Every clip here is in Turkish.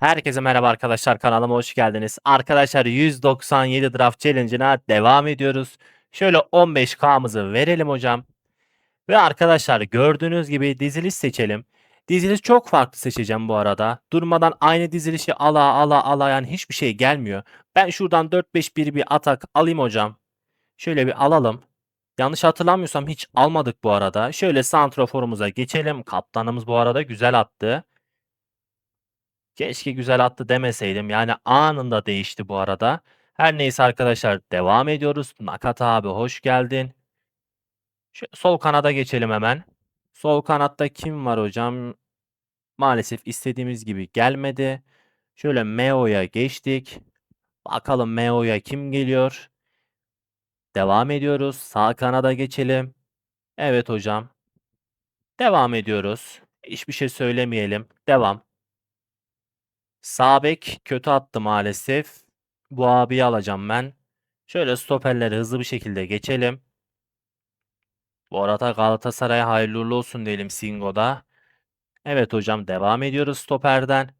Herkese merhaba arkadaşlar kanalıma hoş geldiniz. Arkadaşlar 197 draft challenge'ına devam ediyoruz. Şöyle 15K'mızı verelim hocam. Ve arkadaşlar gördüğünüz gibi diziliş seçelim. Diziliş çok farklı seçeceğim bu arada. Durmadan aynı dizilişi ala ala ala yani hiçbir şey gelmiyor. Ben şuradan 4-5-1 bir atak alayım hocam. Şöyle bir alalım. Yanlış hatırlamıyorsam hiç almadık bu arada. Şöyle santroforumuza geçelim. Kaptanımız bu arada güzel attı. Keşke güzel attı demeseydim. Yani anında değişti bu arada. Her neyse arkadaşlar devam ediyoruz. Nakata abi hoş geldin. Şu sol kanada geçelim hemen. Sol kanatta kim var hocam? Maalesef istediğimiz gibi gelmedi. Şöyle Meo'ya geçtik. Bakalım Meo'ya kim geliyor? Devam ediyoruz. Sağ kanada geçelim. Evet hocam. Devam ediyoruz. Hiçbir şey söylemeyelim. Devam. Sağ bek kötü attı maalesef. Bu abiyi alacağım ben. Şöyle stoperleri hızlı bir şekilde geçelim. Bu arada Galatasaray'a hayırlı olsun diyelim Singo'da. Evet hocam devam ediyoruz stoperden.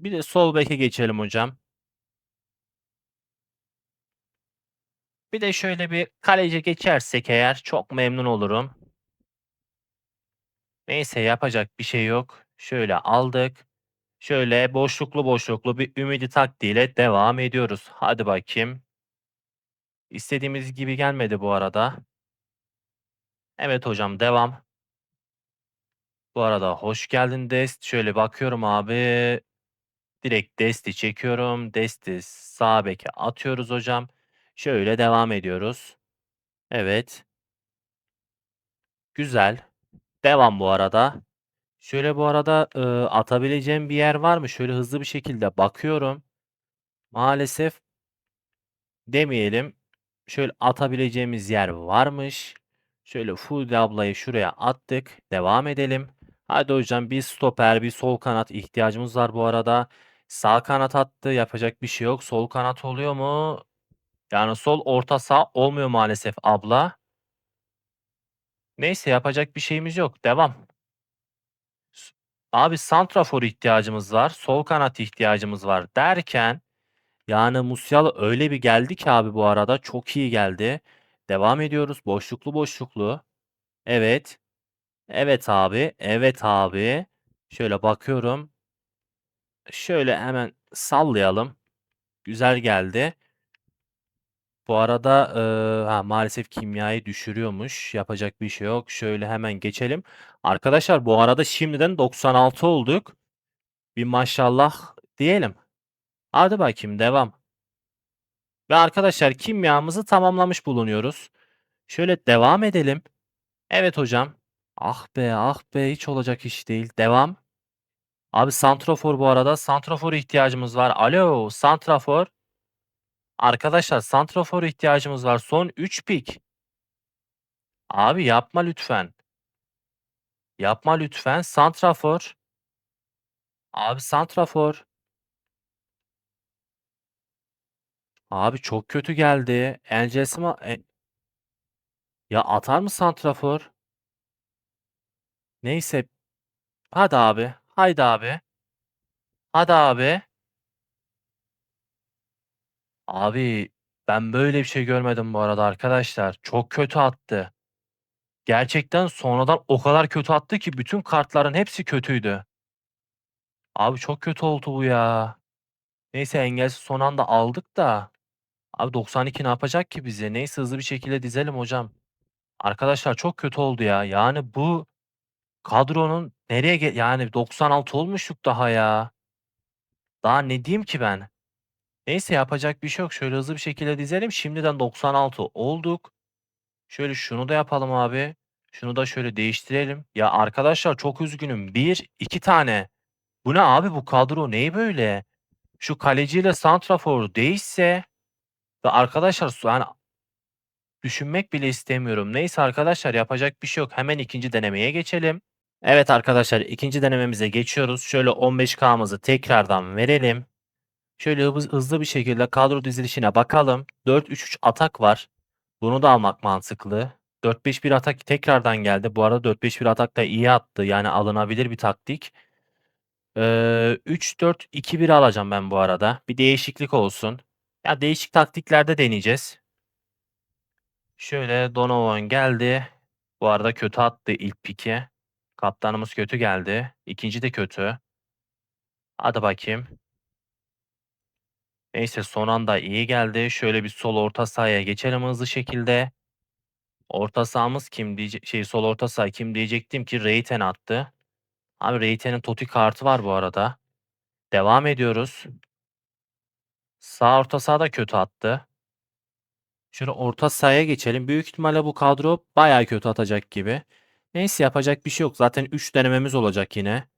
Bir de sol beke geçelim hocam. Bir de şöyle bir kaleci geçersek eğer çok memnun olurum. Neyse yapacak bir şey yok. Şöyle aldık. Şöyle boşluklu boşluklu bir ümidi taktiğiyle devam ediyoruz. Hadi bakayım. İstediğimiz gibi gelmedi bu arada. Evet hocam devam. Bu arada hoş geldin Dest. Şöyle bakıyorum abi. Direkt Dest'i çekiyorum. Dest'i sağ beke atıyoruz hocam. Şöyle devam ediyoruz. Evet. Güzel. Devam bu arada. Şöyle bu arada e, atabileceğim bir yer var mı? Şöyle hızlı bir şekilde bakıyorum. Maalesef demeyelim. Şöyle atabileceğimiz yer varmış. Şöyle full ablayı şuraya attık. Devam edelim. Hadi hocam bir stoper bir sol kanat ihtiyacımız var bu arada. Sağ kanat attı. Yapacak bir şey yok. Sol kanat oluyor mu? Yani sol orta sağ olmuyor maalesef abla. Neyse yapacak bir şeyimiz yok. Devam. Abi santrafor ihtiyacımız var. Sol kanat ihtiyacımız var derken yani Musiala öyle bir geldi ki abi bu arada çok iyi geldi. Devam ediyoruz. Boşluklu boşluklu. Evet. Evet abi. Evet abi. Şöyle bakıyorum. Şöyle hemen sallayalım. Güzel geldi. Bu arada eee, ha, maalesef kimyayı düşürüyormuş. Yapacak bir şey yok. Şöyle hemen geçelim. Arkadaşlar bu arada şimdiden 96 olduk. Bir maşallah diyelim. Hadi bakayım devam. Ve arkadaşlar kimyamızı tamamlamış bulunuyoruz. Şöyle devam edelim. Evet hocam. Ah be ah be hiç olacak iş değil. Devam. Abi santrafor bu arada. Santrafor ihtiyacımız var. Alo santrafor. Arkadaşlar santrafor ihtiyacımız var. Son 3 pik. Abi yapma lütfen. Yapma lütfen. Santrafor. Abi santrafor. Abi çok kötü geldi. Encesima e- ya atar mı santrafor? Neyse. Hadi abi. Haydi abi. Hadi abi. Abi ben böyle bir şey görmedim bu arada arkadaşlar. Çok kötü attı. Gerçekten sonradan o kadar kötü attı ki bütün kartların hepsi kötüydü. Abi çok kötü oldu bu ya. Neyse engelsiz son anda aldık da. Abi 92 ne yapacak ki bize? Neyse hızlı bir şekilde dizelim hocam. Arkadaşlar çok kötü oldu ya. Yani bu kadronun nereye yani 96 olmuştuk daha ya. Daha ne diyeyim ki ben? Neyse yapacak bir şey yok. Şöyle hızlı bir şekilde dizelim. Şimdiden 96 olduk. Şöyle şunu da yapalım abi. Şunu da şöyle değiştirelim. Ya arkadaşlar çok üzgünüm. Bir, iki tane. Bu ne abi bu kadro neyi böyle? Şu kaleciyle santrafor değişse ve arkadaşlar yani düşünmek bile istemiyorum. Neyse arkadaşlar yapacak bir şey yok. Hemen ikinci denemeye geçelim. Evet arkadaşlar ikinci denememize geçiyoruz. Şöyle 15K'mızı tekrardan verelim. Şöyle hız- hızlı bir şekilde kadro dizilişine bakalım. 4-3-3 atak var. Bunu da almak mantıklı. 4-5-1 atak tekrardan geldi. Bu arada 4-5-1 atak da iyi attı. Yani alınabilir bir taktik. Eee, 3-4-2-1 alacağım ben bu arada. Bir değişiklik olsun. Ya, değişik taktiklerde deneyeceğiz. Şöyle Donovan geldi. Bu arada kötü attı ilk piki. Kaptanımız kötü geldi. 2'nci de kötü. Hadi bakayım. Neyse son anda iyi geldi. Şöyle bir sol orta sahaya geçelim hızlı şekilde. Orta sahamız kim diyece şey sol orta saha kim diyecektim ki Reiten attı. Abi Reiten'in Totti kartı var bu arada. Devam ediyoruz. Sağ orta saha da kötü attı. Şöyle orta sahaya geçelim. Büyük ihtimalle bu kadro bayağı kötü atacak gibi. Neyse yapacak bir şey yok. Zaten 3 denememiz olacak yine.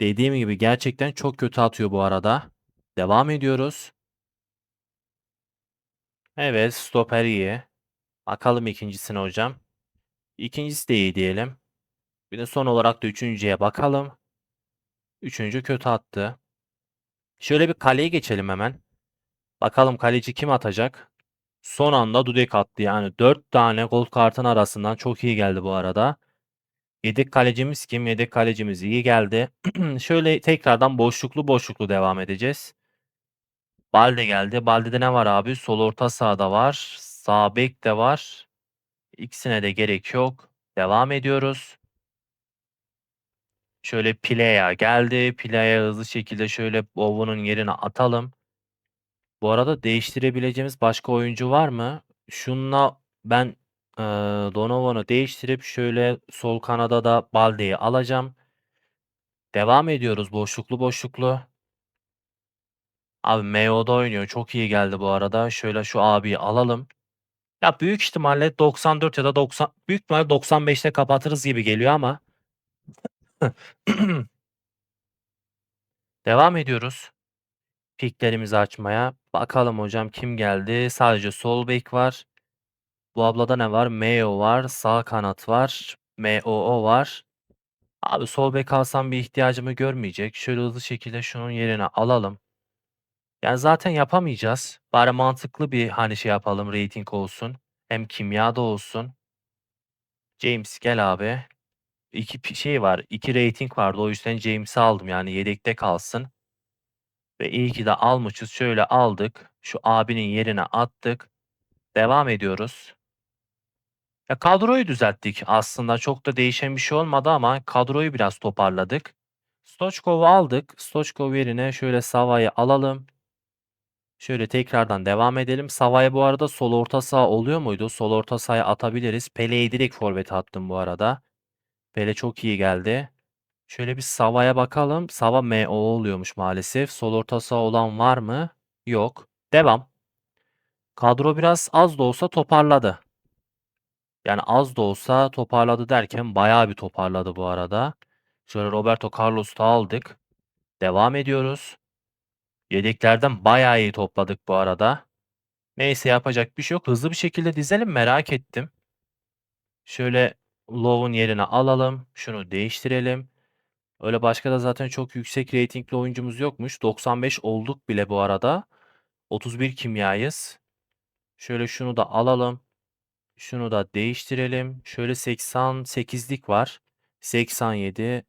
Dediğim gibi gerçekten çok kötü atıyor bu arada. Devam ediyoruz. Evet, stoper iyi. Bakalım ikincisine hocam. İkincisi de iyi diyelim. Bir de son olarak da üçüncüye bakalım. Üçüncü kötü attı. Şöyle bir kaleye geçelim hemen. Bakalım kaleci kim atacak? Son anda Dudek attı yani 4 tane gol kartın arasından çok iyi geldi bu arada. Yedek kalecimiz kim? Yedek kalecimiz iyi geldi. Şöyle tekrardan boşluklu boşluklu devam edeceğiz. Balde geldi. Balde'de ne var abi? Sol orta sahada var. Sağ bek de var. İkisine de gerek yok. Devam ediyoruz. Şöyle Plea geldi. Plea'ya hızlı şekilde şöyle Bowen'un yerine atalım. Bu arada değiştirebileceğimiz başka oyuncu var mı? Şununla ben eee Donovan'ı değiştirip şöyle sol kanada da Balde'yi alacağım. Devam ediyoruz boşluklu boşluklu. Abi MO'da oynuyor. Çok iyi geldi bu arada. Şöyle şu abiyi alalım. Ya büyük ihtimalle 94 ya da 90 büyük ihtimalle 95'te kapatırız gibi geliyor ama. Devam ediyoruz. Piklerimizi açmaya. Bakalım hocam kim geldi? Sadece sol bek var. Bu ablada ne var? Meo var. Sağ kanat var. MOO var. Abi sol bek alsam bir ihtiyacımı görmeyecek. Şöyle hızlı şekilde şunun yerine alalım. Yani zaten yapamayacağız. Bari mantıklı bir hani şey yapalım rating olsun. Hem kimyada olsun. James gel abi. 2 pi şey var. 2 rating vardı. O yüzden James'i aldım. Yani yedekte kalsın. Ve iyi ki de almışız. Şöyle aldık. Şu abinin yerine attık. Devam ediyoruz. Ya kadroyu düzelttik aslında. Çok da değişen bir şey olmadı ama kadroyu biraz toparladık. Stoichkov'u aldık. Stoichkov yerine şöyle Sava'yı alalım. Şöyle tekrardan devam edelim. Sava'ya bu arada sol orta saha oluyor muydu? Sol orta sahaya atabiliriz. Pele'yi direkt forvete attım bu arada. Pele çok iyi geldi. Şöyle bir Sava'ya bakalım. Sava MO oluyormuş maalesef. Sol orta saha olan var mı? Yok. Devam. Kadro biraz az da olsa toparladı. Yani az da olsa toparladı derken bayağı bir toparladı bu arada. Şöyle Roberto Carlos'u da aldık. Devam ediyoruz. Yedeklerden bayağı iyi topladık bu arada. Neyse yapacak bir şey yok. Hızlı bir şekilde dizelim merak ettim. Şöyle Love'un yerine alalım. Şunu değiştirelim. Öyle başka da zaten çok yüksek reytingli oyuncumuz yokmuş. 95 olduk bile bu arada. 31 kimyayız. Şöyle şunu da alalım. Şunu da değiştirelim. Şöyle 88'lik var. 87.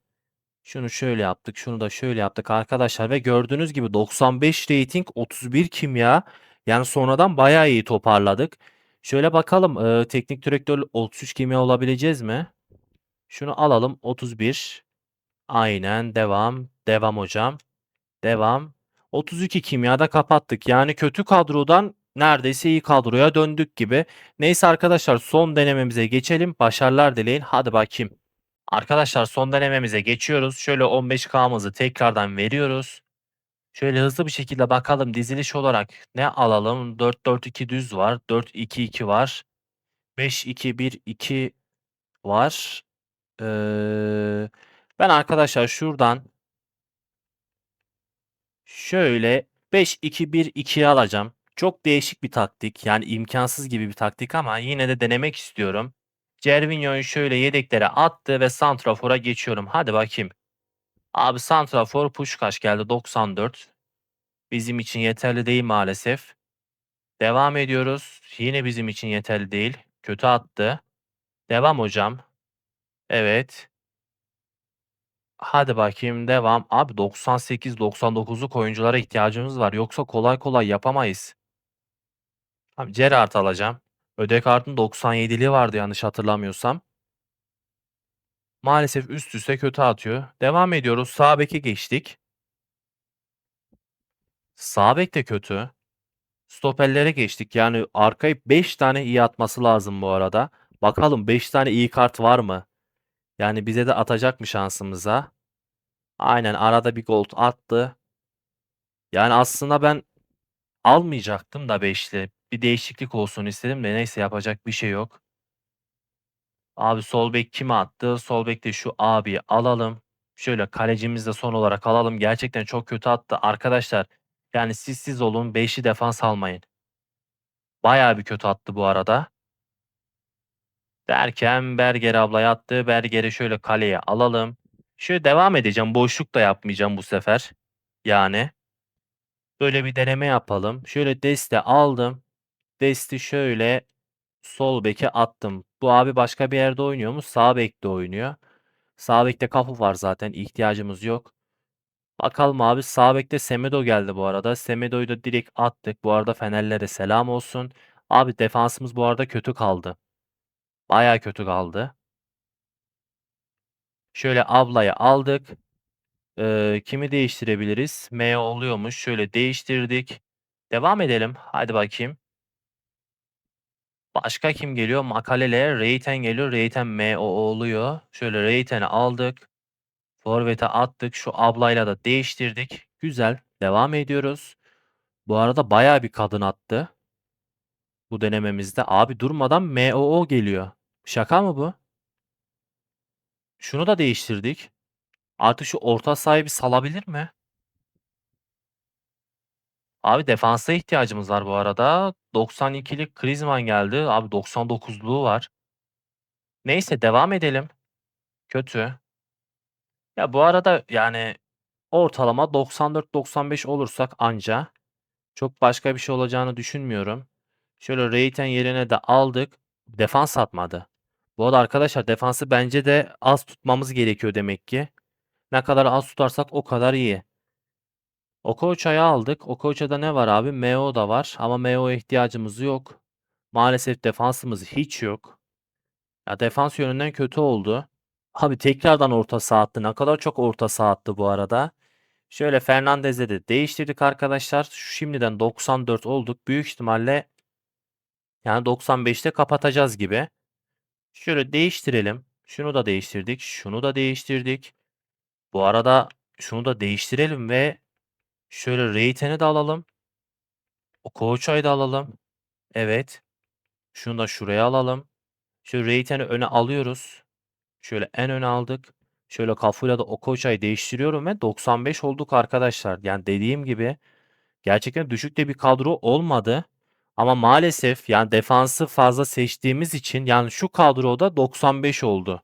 Şunu şöyle yaptık. Şunu da şöyle yaptık arkadaşlar. Ve gördüğünüz gibi 95 rating 31 kimya. Yani sonradan bayağı iyi toparladık. Şöyle bakalım. E, teknik direktör 33 kimya olabileceğiz mi? Şunu alalım. 31. Aynen. Devam. Devam hocam. Devam. 32 kimyada kapattık. Yani kötü kadrodan neredeyse iyi kadroya döndük gibi. Neyse arkadaşlar son denememize geçelim. Başarılar dileyin. Hadi bakayım. Arkadaşlar son denememize geçiyoruz. Şöyle 15K'mızı tekrardan veriyoruz. Şöyle hızlı bir şekilde bakalım diziliş olarak ne alalım? 4-4-2 düz var. 4-2-2 var. 5-2-1-2 var. Ee, ben arkadaşlar şuradan şöyle 5-2-1-2'yi alacağım. Çok değişik bir taktik. Yani imkansız gibi bir taktik ama yine de denemek istiyorum. Cervinho'yu şöyle yedeklere attı ve Santrafor'a geçiyorum. Hadi bakayım. Abi Santrafor Puşkaş geldi 94. Bizim için yeterli değil maalesef. Devam ediyoruz. Yine bizim için yeterli değil. Kötü attı. Devam hocam. Evet. Hadi bakayım devam. Abi 98-99'luk oyunculara ihtiyacımız var. Yoksa kolay kolay yapamayız. Abi Gerrard alacağım. Ödegaard'ın 97'li vardı yanlış hatırlamıyorsam. Maalesef üst üste kötü atıyor. Devam ediyoruz. Sağ beke geçtik. Sağ bek de kötü. Stoperlere geçtik. Yani arkayı 5 tane iyi atması lazım bu arada. Bakalım 5 tane iyi kart var mı? Yani bize de atacak mı şansımıza? Aynen arada bir gol attı. Yani aslında ben almayacaktım da 5'li. Bir değişiklik olsun istedim de neyse yapacak bir şey yok. Abi sol bek kime attı? Sol bekte şu abi alalım. Şöyle kalecimizi de son olarak alalım. Gerçekten çok kötü attı. Arkadaşlar yani siz siz olun 5'li defans almayın. Bayağı bir kötü attı bu arada. Derken Berger abla attı. Berger'i şöyle kaleye alalım. Şöyle devam edeceğim. Boşluk da yapmayacağım bu sefer. Yani. Böyle bir deneme yapalım. Şöyle Deste aldım. Desti şöyle sol beke attım. Bu abi başka bir yerde oynuyor mu? Sağ bekte oynuyor. Sağ bekte kapı var zaten. ihtiyacımız yok. Bakalım abi sağ bekte Semedo geldi bu arada. Semedo'yu da direkt attık. Bu arada Fenerlere selam olsun. Abi defansımız bu arada kötü kaldı. Baya kötü kaldı. Şöyle ablayı aldık. Ee, kimi değiştirebiliriz? M oluyormuş. Şöyle değiştirdik. Devam edelim. Hadi bakayım. Başka kim geliyor? Makalele, Reyten geliyor. Reyten M o oluyor. Şöyle Reyten'i aldık. Forvet'e attık. Şu ablayla da değiştirdik. Güzel. Devam ediyoruz. Bu arada bayağı bir kadın attı. Bu denememizde. Abi durmadan MOO geliyor. Şaka mı bu? Şunu da değiştirdik. Artık şu orta sahayı bir salabilir mi? Abi defansa ihtiyacımız var bu arada. 92'lik Griezmann geldi. Abi 99'luğu var. Neyse devam edelim. Kötü. Ya bu arada yani ortalama 94-95 olursak anca. Çok başka bir şey olacağını düşünmüyorum. Şöyle Reiten yerine de aldık. Defans atmadı. Bu arada arkadaşlar defansı bence de az tutmamız gerekiyor demek ki. Ne kadar az tutarsak o kadar iyi. Okocha'yı aldık. Okocha'da ne var abi? MO da var ama MO'ya ihtiyacımız yok. Maalesef defansımız hiç yok. Ya defans yönünden kötü oldu. Abi tekrardan orta saha attı. Ne kadar çok orta saha attı bu arada. Şöyle Fernandez'e de değiştirdik arkadaşlar. Şimdiden 94 olduk. Büyük ihtimalle yani 95'te kapatacağız gibi. Şöyle değiştirelim. Şunu da değiştirdik. Şunu da değiştirdik. Bu arada şunu da değiştirelim ve şöyle Reyten'i de alalım. O Koçay'ı da alalım. Evet. Şunu da şuraya alalım. Şöyle Reyten'i öne alıyoruz. Şöyle en öne aldık. Şöyle kafayla da Okocha'yı değiştiriyorum ve 95 olduk arkadaşlar. Yani dediğim gibi gerçekten düşük de bir kadro olmadı. Ama maalesef yani defansı fazla seçtiğimiz için yani şu kadroda 95 oldu.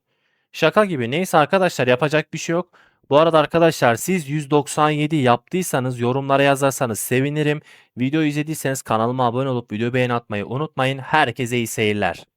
Şaka gibi. Neyse arkadaşlar yapacak bir şey yok. Bu arada arkadaşlar siz 197 yaptıysanız yorumlara yazarsanız sevinirim. Video izlediyseniz kanalıma abone olup video beğeni atmayı unutmayın. Herkese iyi seyirler.